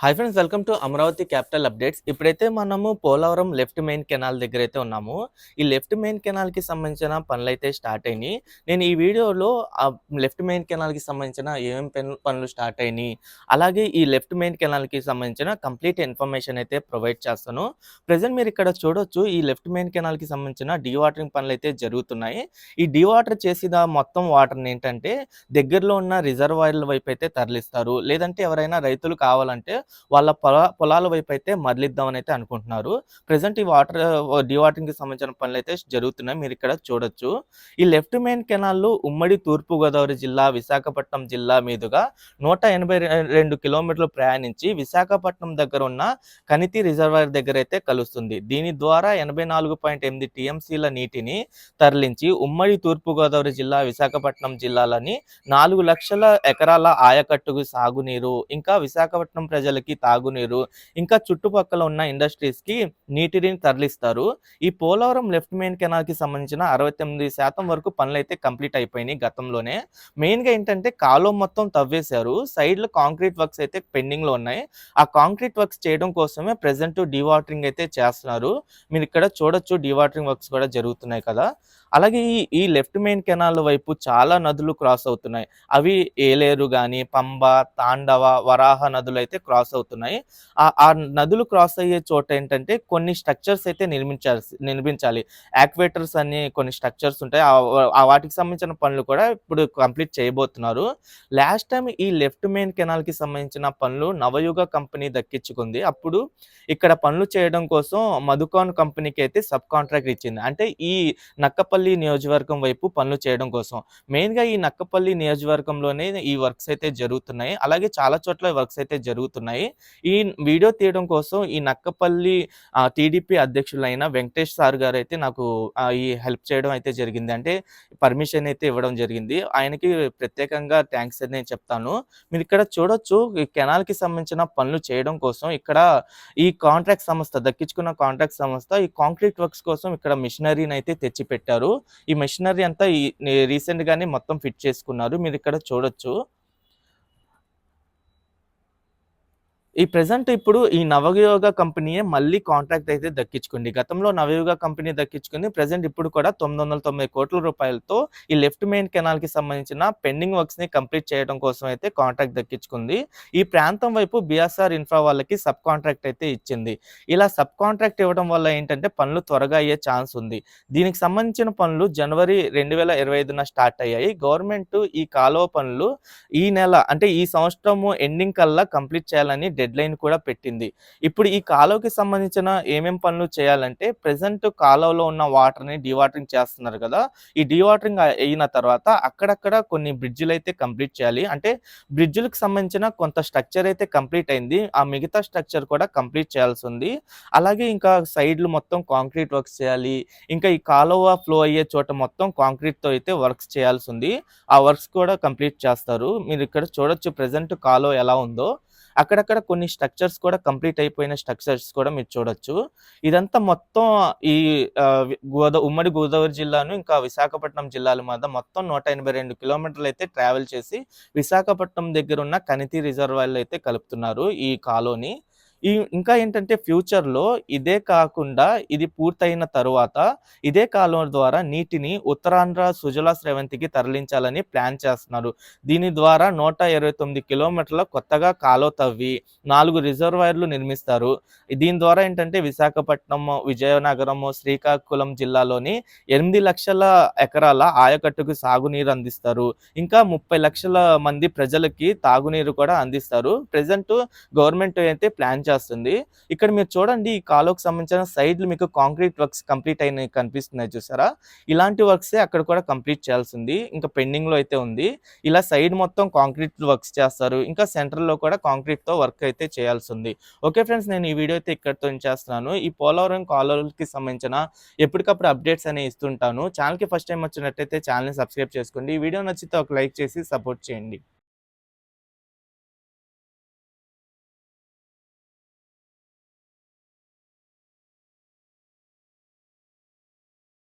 Hi friends welcome to Amaravati capital updates ఇప్పుడైతే మనము Polavaram left main canal దగ్గర అయితే ఉన్నాము. ఈ లెఫ్ట్ మెయిన్ కెనాల్కి సంబంధించిన పనులు అయితే స్టార్ట్ అయినాయి. నేను ఈ వీడియోలో ఆ లెఫ్ట్ మెయిన్ కెనాల్కి సంబంధించిన ఏమేమి పనులు పనులు స్టార్ట్ అయినాయి. అలాగే ఈ లెఫ్ట్ మెయిన్ కెనాల్కి సంబంధించిన కంప్లీట్ ఇన్ఫర్మేషన్ అయితే ప్రొవైడ్ చేస్తాను. ప్రజెంట్ మీరు ఇక్కడ చూడొచ్చు ఈ లెఫ్ట్ మెయిన్ కెనాల్కి సంబంధించిన డీవాటరింగ్ పనులు అయితే జరుగుతున్నాయి. ఈ డీవాటర్ చేసిన మొత్తం వాటర్ని ఏంటంటే దగ్గరలో ఉన్న రిజర్వాయర్ల వైపు అయితే తరలిస్తారు. లేదంటే ఎవరైనా రైతులు కావాలంటే వాళ్ళ పొల పొలాల వైపు అయితే మరలిద్దామని అయితే అనుకుంటున్నారు. ప్రజెంట్ ఈ వాటర్ డివాటరింగ్కి సంబంధించిన పనులు అయితే జరుగుతున్నాయి. మీరు ఇక్కడ చూడొచ్చు. ఈ లెఫ్ట్ మెయిన్ కెనాల్ ఉమ్మడి తూర్పు గోదావరి జిల్లా విశాఖపట్నం జిల్లా మీదుగా నూట ఎనభై రెండు కిలోమీటర్లు ప్రయాణించి విశాఖపట్నం దగ్గర ఉన్న కనితి రిజర్వాయర్ దగ్గర అయితే కలుస్తుంది. దీని ద్వారా ఎనభై నాలుగు పాయింట్ ఎనిమిది టీఎంసీల నీటిని తరలించి ఉమ్మడి తూర్పుగోదావరి జిల్లా విశాఖపట్నం జిల్లాలని నాలుగు లక్షల ఎకరాల ఆయకట్టుకు సాగునీరు ఇంకా విశాఖపట్నం ప్రజలకి తాగునీరు ఇంకా చుట్టుపక్కల ఉన్న ఇండస్ట్రీస్కి నీటిని తరలిస్తారు. ఈ పోలవరం లెఫ్ట్ మెయిన్ కెనాల్కి సంబంధించిన అరవై తొమ్మిది శాతం వరకు పనులు అయితే కంప్లీట్ అయిపోయినాయి గతంలోనే. మెయిన్గా ఏంటంటే కాలువ మొత్తం తవ్వేశారు. సైడ్లో కాంక్రీట్ వర్క్స్ అయితే పెండింగ్లో ఉన్నాయి. ఆ కాంక్రీట్ వర్క్స్ చేయడం కోసమే ప్రజెంట్ డివాటరింగ్ అయితే చేస్తున్నారు. మీరు ఇక్కడ చూడొచ్చు డివాటరింగ్ వర్క్స్ కూడా జరుగుతున్నాయి కదా. అలాగే ఈ ఈ లెఫ్ట్ మెయిన్ కెనాల్ వైపు చాలా నదులు క్రాస్ అవుతున్నాయి. అవి ఏలేరు కానీ పంబ తాండవ వరాహ నదులు అయితే క్రాస్ అవుతున్నాయి. ఆ ఆ నదులు క్రాస్ అయ్యే చోట ఏంటంటే కొన్ని స్ట్రక్చర్స్ అయితే నిర్మించాలి నిర్మించాలి. యాక్వేటర్స్ అని కొన్ని స్ట్రక్చర్స్ ఉంటాయి. ఆ- వాటికి సంబంధించిన పనులు కూడా ఇప్పుడు కంప్లీట్ చేయబోతున్నారు. లాస్ట్ టైం ఈ లెఫ్ట్ మెయిన్ కెనాల్కి సంబంధించిన పనులు నవయుగ కంపెనీ దక్కించుకుంది. అప్పుడు ఇక్కడ పనులు చేయడం కోసం మధుకాన్ కంపెనీకి అయితే సబ్ కాంట్రాక్ట్ ఇచ్చింది. అంటే ఈ నక్కపల్లి నియోజకవర్గం వైపు పనులు చేయడం కోసం. మెయిన్గా ఈ నక్కపల్లి నియోజకవర్గంలోనే ఈ వర్క్స్ అయితే జరుగుతున్నాయి. అలాగే చాలా చోట్ల వర్క్స్ అయితే జరుగుతున్నాయి. ఈ వీడియో తీయడం కోసం ఈ నక్కపల్లి టీడీపీ అధ్యక్షులైన వెంకటేష్ సార్ గారు అయితే నాకు ఈ హెల్ప్ చేయడం అయితే జరిగింది. అంటే పర్మిషన్ అయితే ఇవ్వడం జరిగింది. ఆయనకి ప్రత్యేకంగా థ్యాంక్స్ అని నేను చెప్తాను. మీరు ఇక్కడ చూడొచ్చు ఈ కెనాల్కి సంబంధించిన పనులు చేయడం కోసం ఇక్కడ ఈ కాంట్రాక్ట్ సంస్థ దక్కించుకున్న కాంట్రాక్ట్ సంస్థ ఈ కాంక్రీట్ వర్క్స్ కోసం ఇక్కడ మిషనరీని అయితే తెచ్చి పెట్టారు ఈ మిషనరీ అంతా ఈ రీసెంట్ గానే మొత్తం ఫిట్ చేసుకున్నారు. మీరు ఇక్కడ చూడొచ్చు. ఈ ప్రజెంట్ ఇప్పుడు ఈ నవయోగ కంపెనీయే మళ్ళీ కాంట్రాక్ట్ అయితే దక్కించుకుంది. గతంలో నవయోగ కంపెనీ దక్కించుకుంది. ప్రజెంట్ ఇప్పుడు కూడా తొమ్మిది వందల తొంభై కోట్ల రూపాయలతో ఈ లెఫ్ట్ మెయిన్ కెనాల్కి సంబంధించిన పెండింగ్ వర్క్స్ని కంప్లీట్ చేయడం కోసం అయితే కాంట్రాక్ట్ దక్కించుకుంది. ఈ ప్రాంతం వైపు బిఎస్ఆర్ ఇన్ఫ్రా వాళ్ళకి సబ్ కాంట్రాక్ట్ అయితే ఇచ్చింది. ఇలా సబ్ కాంట్రాక్ట్ ఇవ్వడం వల్ల ఏంటంటే పనులు త్వరగా అయ్యే ఛాన్స్ ఉంది. దీనికి సంబంధించిన పనులు జనవరి రెండు వేల ఇరవై ఐదున స్టార్ట్ అయ్యాయి. గవర్నమెంట్ ఈ కాలువ పనులు ఈ నెల అంటే ఈ సంవత్సరము ఎండింగ్ కల్లా కంప్లీట్ చేయాలని డెడ్ లైన్ కూడా పెట్టింది. ఇప్పుడు ఈ కాలువకి సంబంధించిన ఏమేం పనులు చేయాలంటే ప్రజెంట్ కాలువలో ఉన్న వాటర్ని డివాటరింగ్ చేస్తున్నారు కదా ఈ డివాటరింగ్ అయిన తర్వాత అక్కడక్కడ కొన్ని బ్రిడ్జిలు అయితే కంప్లీట్ చేయాలి. అంటే బ్రిడ్జిలకు సంబంధించిన కొంత స్ట్రక్చర్ అయితే కంప్లీట్ అయింది. ఆ మిగతా స్ట్రక్చర్ కూడా కంప్లీట్ చేయాల్సి ఉంది. అలాగే ఇంకా సైడ్లు మొత్తం కాంక్రీట్ వర్క్స్ చేయాలి. ఇంకా ఈ కాలువ ఫ్లో అయ్యే చోట మొత్తం కాంక్రీట్తో అయితే వర్క్స్ చేయాల్సి ఉంది. ఆ వర్క్స్ కూడా కంప్లీట్ చేస్తారు. మీరు ఇక్కడ చూడొచ్చు ప్రెసెంట్ కాలువ ఎలా ఉందో. అక్కడక్కడ కొన్ని స్ట్రక్చర్స్ కూడా కంప్లీట్ అయిపోయిన స్ట్రక్చర్స్ కూడా మీరు చూడొచ్చు. ఇదంతా మొత్తం ఈ గోదా ఉమ్మడి గోదావరి జిల్లాను ఇంకా విశాఖపట్నం జిల్లాల మధ్య మొత్తం నూట ఎనభై రెండు కిలోమీటర్లు అయితే ట్రావెల్ చేసి విశాఖపట్నం దగ్గర ఉన్న కనితి రిజర్వాయర్లు అయితే కలుపుతున్నారు ఈ కాలోని. ఈ ఇంకా ఏంటంటే ఫ్యూచర్లో ఇదే కాకుండా ఇది పూర్తయిన తరువాత ఇదే కాలువ ద్వారా నీటిని ఉత్తరాంధ్ర సుజలా స్రవంతికి తరలించాలని ప్లాన్ చేస్తున్నారు. దీని ద్వారా నూట ఇరవై తొమ్మిది కిలోమీటర్ల కొత్తగా కాలువ తవ్వి నాలుగు రిజర్వాయర్లు నిర్మిస్తారు. దీని ద్వారా ఏంటంటే విశాఖపట్నం విజయనగరం శ్రీకాకుళం జిల్లాలోని ఎనిమిది లక్షల ఎకరాల ఆయకట్టుకు సాగునీరు అందిస్తారు. ఇంకా ముప్పై లక్షల మంది ప్రజలకి తాగునీరు కూడా అందిస్తారు. ప్రజెంట్ గవర్నమెంట్ అయితే ప్లాన్ చేస్తారు చేస్తుంది. ఇక్కడ మీరు చూడండి ఈ కాలువకు సంబంధించిన సైడ్లు మీకు కాంక్రీట్ వర్క్స్ కంప్లీట్ అయిన కనిపిస్తున్నాయి చూసారా? ఇలాంటి వర్క్స్ అక్కడ కూడా కంప్లీట్ చేయాల్సింది. ఇంకా పెండింగ్లో అయితే ఉంది. ఇలా సైడ్ మొత్తం కాంక్రీట్ వర్క్స్ చేస్తారు. ఇంకా సెంటర్లో కూడా కాంక్రీట్తో వర్క్ అయితే చేయాల్సి ఉంది ఓకే ఫ్రెండ్స్ నేను ఈ వీడియో అయితే ఇక్కడితో చేస్తున్నాను ఈ పోలవరం కాలువలకి సంబంధించిన ఎప్పటికప్పుడు అప్డేట్స్ అనేవి ఇస్తుంటాను. ఛానల్కి ఫస్ట్ టైం వచ్చినట్టయితే ఛానల్ని సబ్స్క్రైబ్ చేసుకోండి. ఈ వీడియో నచ్చితే ఒక లైక్ చేసి సపోర్ట్ చేయండి.